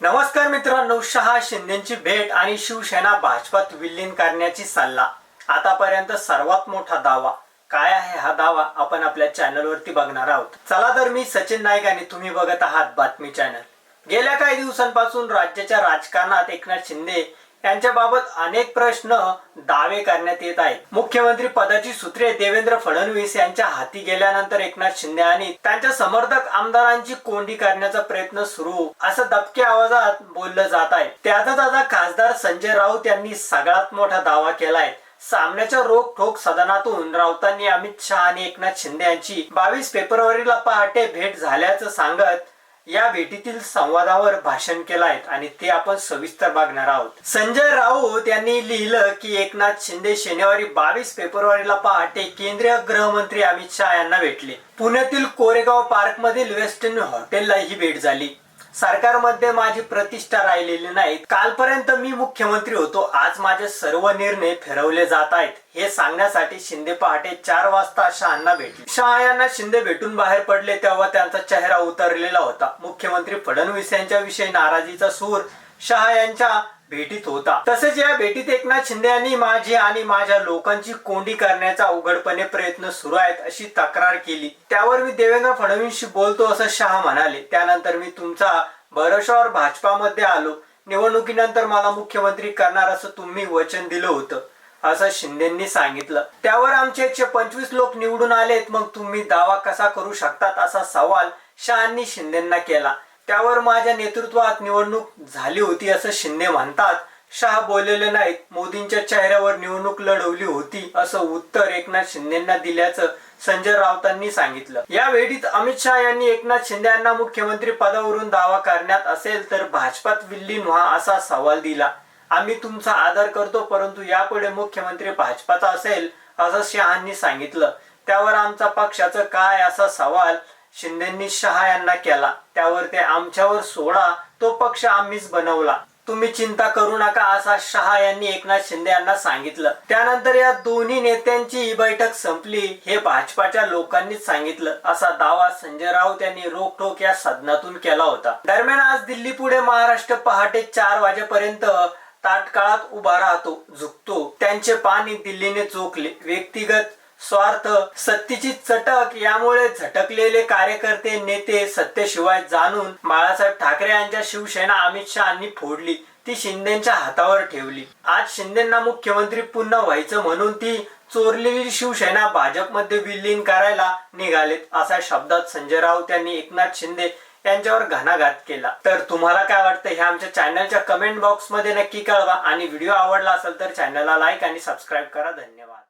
नमस्कार मित्रांनो शहा शिंदेची भेट आणि शिवसेना भाजपात विलीन करण्याची सल्ला. आतापर्यंत सर्वात मोठा दावा. काय आहे हा दावा? आपण आपल्या चॅनलवरती बघणार आहोत. चला तर मी सचिन नाईक आणि तुम्ही बघत आहात बातमी चॅनल. गेल्या काही दिवसांपासून राज्याच्या राजकारणात एकनाथ शिंदे यांच्याबाबत अनेक प्रश्न दावे करण्यात येत आहेत. मुख्यमंत्री पदाची सूत्रे देवेंद्र फडणवीस यांच्या हाती गेल्यानंतर एकनाथ शिंदे आणि त्यांच्या समर्थक आमदारांची कोंडी करण्याचा प्रयत्न सुरू असं दबक्या आवाजात बोललं जात आहे. त्यातच आता खासदार संजय राऊत यांनी सगळ्यात मोठा दावा केलाय. सामन्याच्या रोखोक सदनातून राऊतांनी अमित शहा आणि एकनाथ शिंदे यांची बावीस फेब्रुवारीला पहाटे भेट झाल्याचं सांगत या भेटीतील संवादावर भाषण केलं आहे आणि ते आपण सविस्तर बघणार आहोत. संजय राऊत यांनी लिहिलं की एकनाथ शिंदे शनिवारी बावीस फेब्रुवारीला पहाटे केंद्रीय गृहमंत्री अमित शहा यांना भेटले. पुण्यातील कोरेगाव पार्क मधील वेस्टर्न हॉटेलला ही भेट झाली. सरकारमध्ये माझी प्रतिष्ठा राहिलेली नाही कालपर्यंत मी मुख्यमंत्री होतो. आज माझे सर्व निर्णय फिरवले जात आहेत. हे सांगण्यासाठी शिंदे पहाटे चार वाजता शहांना भेटले. शहा यांना शिंदे भेटून बाहेर पडले तेव्हा त्यांचा चेहरा उतरलेला होता. मुख्यमंत्री फडणवीस यांच्या विषयी नाराजीचा सूर शहा यांच्या भेटीत होता. तसेच या भेटीत एकनाथ शिंदे यांनी माझी आणि माझ्या लोकांची कोंडी करण्याचा उघडपणे प्रयत्न सुरू आहेत अशी तक्रार केली. त्यावर मी देवेंद्र फडणवीसशी बोलतो असं शहा म्हणाले. त्यानंतर मी तुमचा भरोशावर भाजपामध्ये आलो. निवडणुकीनंतर मला मुख्यमंत्री करणार असं तुम्ही वचन दिलं होतं असं शिंदेंनी सांगितलं. त्यावर आमचे एकशे पंचवीस लोक निवडून आलेत. मग तुम्ही दावा कसा करू शकतात असा सवाल शहांनी शिंदेंना केला. त्यावर माझ्या नेतृत्वात निवडणूक झाली होती असं शिंदे म्हणतात. शहा बोललेले नाहीत मोदींच्या चेहऱ्यावर निवडणूक लढवली होती असं उत्तर एकनाथ शिंदेना दिल्याचं संजय राऊतांनी सांगितलं. या वेळीत अमित शहा यांनी एकनाथ शिंदे यांना मुख्यमंत्री पदावरून दावा करण्यात असेल तर भाजपात विल्लीन व्हा असा सवाल दिला. आम्ही तुमचा आदर करतो परंतु यापुढे मुख्यमंत्री भाजपाचा असेल असं शहांनी सांगितलं. त्यावर आमचा पक्षाचं काय असा सवाल शिंदेंनी शहा यांना केला. त्यावर ते आमच्यावर सोडा तो पक्ष आम्हीच बनवला. तुम्ही चिंता करू नका असा शहा यांनी एकनाथ शिंदे यांना सांगितलं. त्यानंतर या दोन्ही नेत्यांची ही बैठक संपली हे भाजपाच्या लोकांनीच सांगितलं असा दावा संजय राऊत यांनी रोखोक या सदनातून केला होता. दरम्यान आज दिल्ली पुढे महाराष्ट्र पहाटे चार वाजेपर्यंत ताटकाळात उभा राहतो झुकतो. त्यांचे पाणी दिल्लीने चोखले. व्यक्तिगत स्वार्थ सत्तेची चटक यामुळे झटकलेले कार्यकर्ते नेते सत्तेशिवाय जाणून बाळासाहेब ठाकरे यांच्या शिवसेना अमित शहानी फोडली. ती शिंदेच्या हातावर ठेवली. आज शिंदेना मुख्यमंत्री पुन्हा व्हायचं म्हणून ती चोरलेली शिवसेना भाजपमध्ये विलीन करायला निघालेत असा शब्दात संजय राऊत यांनी एकनाथ शिंदे यांच्यावर घणाघात केला. तर तुम्हाला काय वाटतं? हे आमच्या चॅनलच्या कमेंट बॉक्समध्ये नक्की कळवा. आणि व्हिडिओ आवडला असेल तर चॅनलला लाईक आणि सबस्क्राईब करा. धन्यवाद.